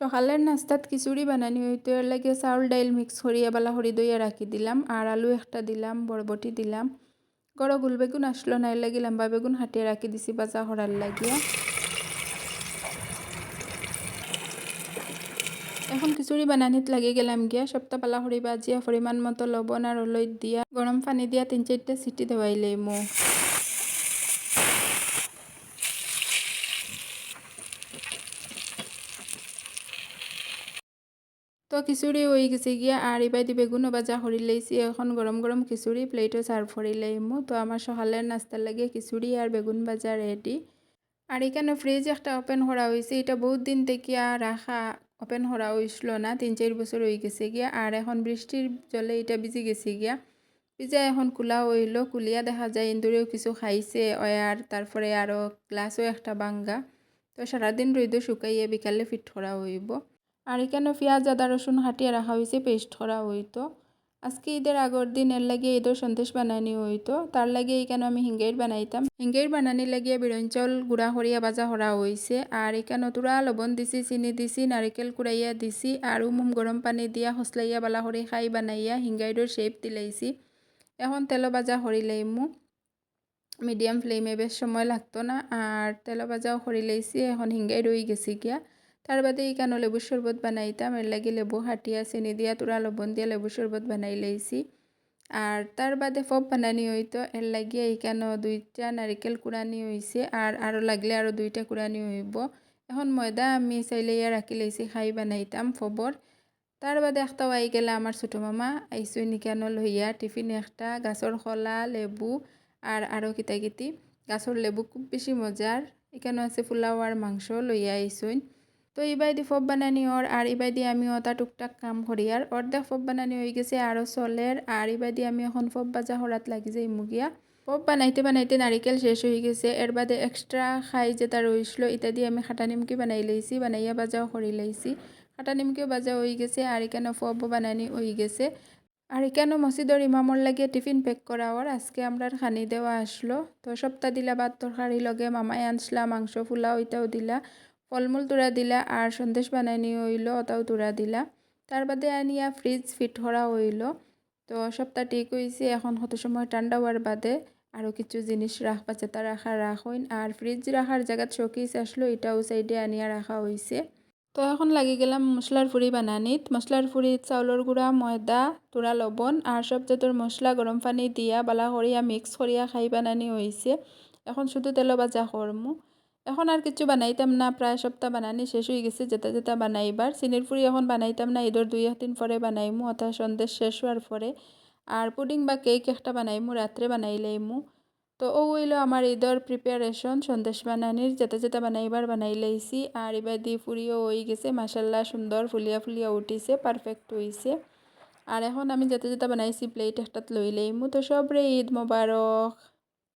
সকালের নাস্তাত খিচুড়ি বানানি। হইতো এর লাগে চাউল ডাইল মিক্স করিয়া বালা হরি দইয়া রাখি দিলাম। আর আলু একটা দিলাম বরবটি দিলাম। গড় গুল বেগুন আসলো না এর লাগে লম্বা বেগুন হাটিয়ে রাখি দিছি বাজা হরার লাগিয়া এখন খিচুড়ি বানানিত লাগি গেলাম গিয়া। সপ্তাহ পালা হরি বাজিয়া পরিমাণ মতো লবণ আর অলৈত দিয়া। গরম পানি দিয়া তিন চারটে সিটি দেওয়াইলে মো তো খিচুড়ি হয়ে গেছে গিয়া আর এবার দি বেগুনও বাজা হরি লাইছি এখন গরম গরম খিচুড়ি প্লেটও সার্ভ করি লাইমু তো আমার সকালের নাস্তার লাগে, খিচুড়ি আর বেগুন বাজা রেডি আর এখানে ফ্রিজ একটা ওপেন করা হয়েছে এটা বহুত দিন থেকে রাখা ওপেন করা হয়েছিল না, তিন চার বছর হয়ে গেছে গিয়া। আর এখন বৃষ্টির জলে এটা ভিজে গেছে গিয়া। ভিজা এখন খোলা হইল কুলিয়া দেখা যায় ইন্দুরেও কিছু খাইছে আর তারপরে আরও গ্লাসও একটা বাঙ্গা তো সারাদিন রইদ শুকাইয়ে বিকালে ফিট করা হইব আর এখানে পেঁয়াজ, আদা, রসুন হাটিয়ে রাখা হয়েছে? পেস্ট করা হইতো। আজকে ঈদের আগর দিন এর লাগিয়ে ঈদের সন্দেশ বানানি হইতো। তার লাগে এখানে আমি হিঙ্গের বানাইতাম? হিঙ্গের বানানি লাগিয়ে বিরন চাউল গুঁড়া হরিয়া বাজা হরা হয়েছে আর এখানে তুরা লবণ দিছি, চিনি দিছি, নারিকেল কুড়াইয়া দিছি, আর উমুম গরম পানি দিয়া হসলাইয়া বালা হরি খাই বানাইয়া হিঙ্গাইডোর শেপ দিলাইছি। এখন তেল বাজা হরি লাইমু। মিডিয়াম ফ্লেমে বেশ সময় লাগতো না। আর তেল বাজাও হরি লাইছি, এখন হিঙ্গাই রই গেছি গিয়া। তার বাদে এখানে লেবুর শরবত বানাইতাম এর লাগে লেবু হাটিয়া চিনি দিয়া তোরা লবণ দিয়া লেবুর শরবত বানাই লাইছি। আর তার বাদে ফপ বানানি হইতো, এর লাগিয়ে এখানে দুইটা নারিকেল কুড়ানি হয়েছে আর আরও লাগলে আরও দুইটা কুড়ানি হইব। এখন ময়দা আমি চাইলে ইয়া রাখি লাইছি, খাই বানাইতাম ফবর তার বাদে একটা আই গেলে আমার ছোটো মামা আইসুই নিকানো লইয়া? টিফিন একটা গাছর খলা, লেবু, আর আরও কিতা কিতি গাছর লেবু খুব বেশি মজার এখানে আছে ফুলাওয়ার মাংস লইয়া আইসুন তো ইবাইদি ফব বানানি ওর, আর ইবাইদি আমি ওটা টুকটাক কাম করি। আর অর্ধেক ফব বানানি হয়ে গেছে আরও চলের, আর ইবাইদি আমি এখন ফব বাজা হরাত লাগি যাই মুগিয়া ফব বানাইতে বানাইতে নারিকেল শেষ হয়ে গেছে এর বাদে এক্সট্রা খাই যেটা রইছিল ইটা দিয়ে আমি খাটা নিমকি বানাই লাইছি বানাইয়া বাজাও করি লাইছি খাটা নিমকিও বাজা হয়ে গেছে আর এখানে ফব বানানি হয়ে গেছে। আর এখানে মসজিদর ইমামর লাগে টিফিন প্যাক করা ওর আজকে আমরা খানি দেওয়া আসলো তো সপ্তাহ দিলা ভাত তরকারি লগে মামাই আনসলা মাংস ফুলা ওইটাও দিলা। ফলমূল তুরা দিলা আর সন্দেশ বানাই নিয়ে হইল ওটাও তুরা দিলা। তার বাদে আনিয়া ফ্রিজ ফিট করা হইল। তো সপ্তাহ ঠিক হয়েছে এখন কত সময় ঠান্ডা হওয়ার বাদে আরও কিছু জিনিস রাখবা চেতা রাখা রাখইন আর ফ্রিজ রাখার জায়গাত শোকেস আসলো এটাও সাইডে আনিয়া রাখা হয়েছে তো এখন লাগি গেলাম মশলার ফুরি বানানিত। মশলার ফুরি চাউলের গুঁড়া, ময়দা তোরা লবণ আর সব জাতের মশলা গরম পানি দিয়া বালা করিয়া মিক্স করিয়া খাই বানানি হয়েছে এখন শুধু তেল বাজা করমু এখন আর কিছু বানাইতাম না, প্রায় সপ্তাহ বানানি শেষ হয়ে গেছে যেটা যেটা বানাইবার। চিনির ফুরি এখন বানাইতাম না ঈদের দুই দিন পরে বানাইমু অর্থাৎ সন্দেশ শেষ হওয়ার পরে। আর পুডিং বা কেক একটা বানাইমু, রাত্রে বানাইলাইমু। তো ও হইল আমার ঈদর প্রিপারেশন সন্দেশ বানানির, যেতে যেটা বানাইবার বানাই লাইছি আর এবার দিয়ে ফুরিও হয়ে গেছে মাসাল্লাহ সুন্দর ফুলিয়া ফুলিয়া উঠিছে পারফেক্ট হয়েছে আর এখন আমি যেতে যেতে বানাইছি প্লেট একটাত লই লাইমু তো সবরে ঈদ মোবারক।